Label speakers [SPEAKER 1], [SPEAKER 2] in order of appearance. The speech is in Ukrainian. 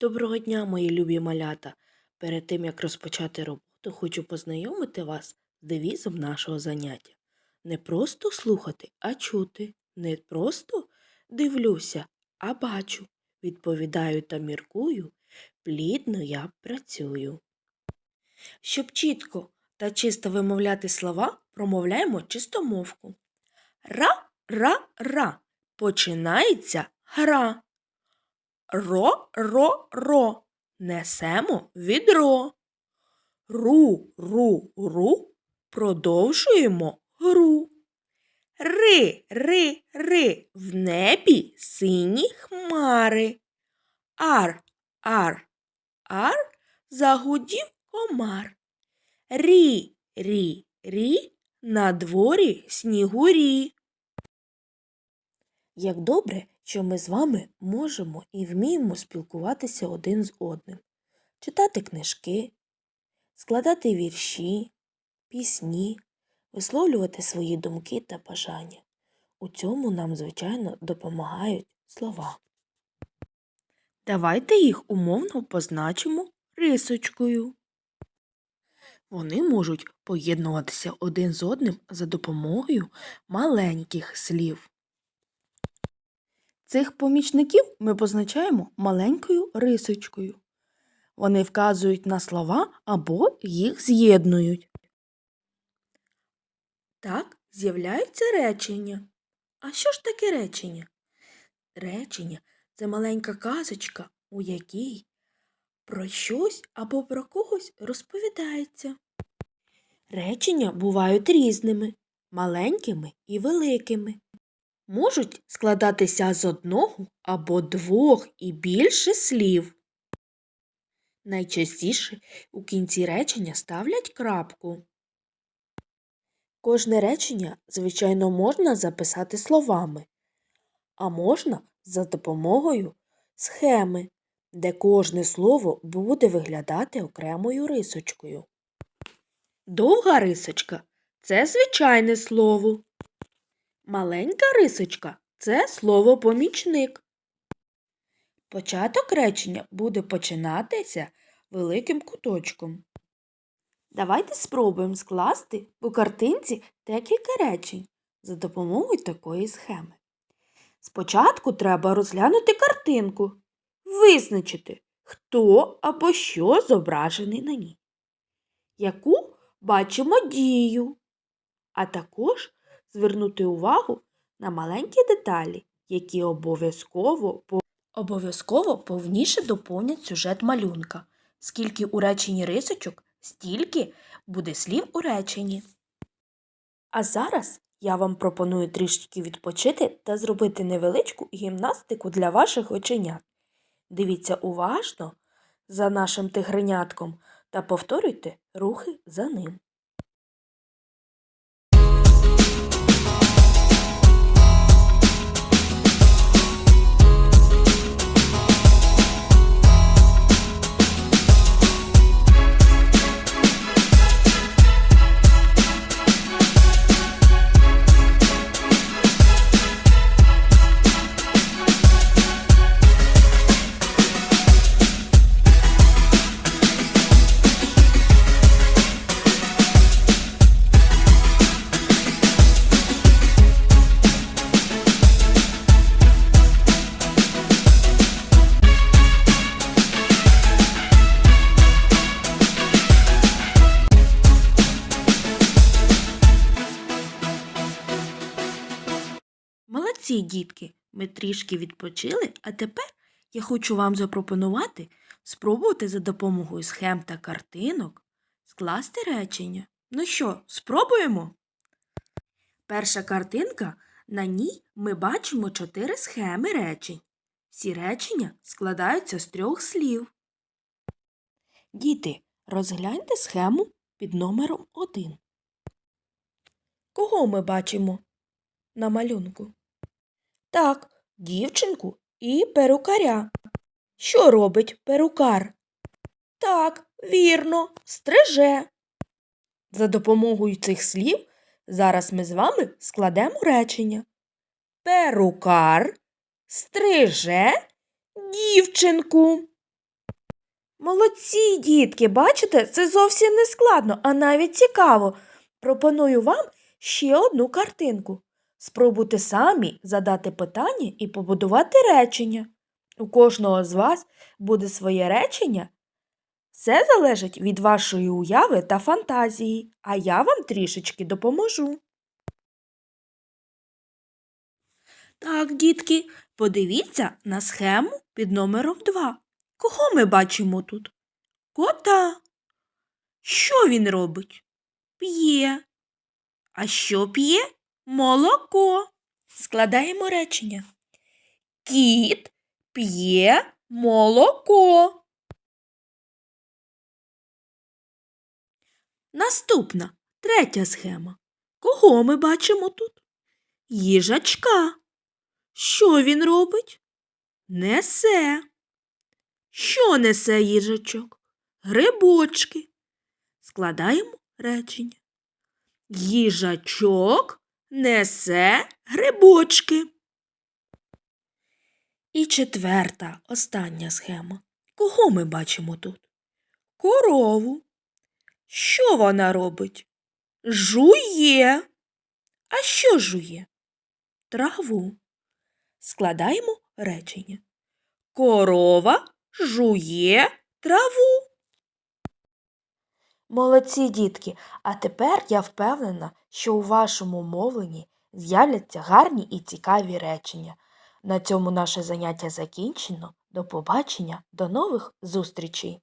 [SPEAKER 1] Доброго дня, мої любі малята! Перед тим, як розпочати роботу, хочу познайомити вас з девізом нашого заняття. Не просто слухати, а чути. Не просто дивлюся, а бачу. Відповідаю та міркую, плідно я працюю. Щоб чітко та чисто вимовляти слова, промовляємо чистомовку. Ра-ра-ра. Починається гра. Ро-ро-ро. Несемо відро. Ру-ру-ру. Продовжуємо гру. Ри-ри-ри. В небі сині хмари. Ар, ар, ар. Загудів комар. Рі, рі, рі. На дворі снігурі. Як добре, що ми з вами можемо і вміємо спілкуватися один з одним, читати книжки, складати вірші, пісні, висловлювати свої думки та бажання. У цьому нам, звичайно, допомагають слова. Давайте їх умовно позначимо рисочкою. Вони можуть поєднуватися один з одним за допомогою маленьких слів. Цих помічників ми позначаємо маленькою рисочкою. Вони вказують на слова або їх з'єднують. Так з'являються речення. А що ж таке речення? Речення це маленька казочка, у якій про щось або про когось розповідається. Речення бувають різними, маленькими і великими можуть складатися з одного або двох і більше слів. Найчастіше у кінці речення ставлять крапку. Кожне речення, звичайно, можна записати словами, а можна за допомогою схеми, де кожне слово буде виглядати окремою рисочкою. Довга рисочка це звичайне слово. Маленька рисочка це слово помічник. Початок речення буде починатися великим куточком. Давайте спробуємо скласти у картинці декілька речень за допомогою такої схеми. Спочатку треба розглянути картинку, визначити, хто або що зображений на ній, яку бачимо дію, а також звернути увагу на маленькі деталі, які обов'язково обов'язково повніше доповнять сюжет малюнка. Скільки у реченні рисочок, стільки буде слів у реченні. А зараз я вам пропоную трішки відпочити та зробити невеличку гімнастику для ваших оченят. Дивіться уважно за нашим тигренятком та повторюйте рухи за ним. Молодці, дітки, ми трішки відпочили, а тепер я хочу вам запропонувати спробувати за допомогою схем та картинок скласти речення. Ну що, спробуємо? Перша картинка, на ній ми бачимо чотири схеми речень. Всі речення складаються з трьох слів. Діти, розгляньте схему під номером 1. Кого ми бачимо на малюнку? Так, дівчинку і перукаря. Що робить перукар? Так, вірно, стриже. За допомогою цих слів зараз ми з вами складемо речення. Перукар стриже дівчинку. Молодці, дітки, бачите, це зовсім не складно, а навіть цікаво. Пропоную вам ще одну картинку. Спробуйте самі задати питання і побудувати речення. У кожного з вас буде своє речення. Все залежить від вашої уяви та фантазії, а я вам трішечки допоможу. Так, дітки, подивіться на схему під номером 2. Кого ми бачимо тут? Кота. Що він робить? П'є. А що п'є? Молоко. Складаємо речення. Кіт п'є молоко. Наступна, третя схема. Кого ми бачимо тут? Їжачка. Що він робить? Несе. Що несе їжачок? Грибочки. Складаємо речення. Їжачок несе грибочки. І четверта, остання схема. Кого ми бачимо тут? Корову. Що вона робить? Жує. А що жує? Траву. Складаємо речення. Корова жує траву. Молодці, дітки, а тепер я впевнена, що у вашому мовленні з'являться гарні і цікаві речення. На цьому наше заняття закінчено. До побачення, до нових зустрічей!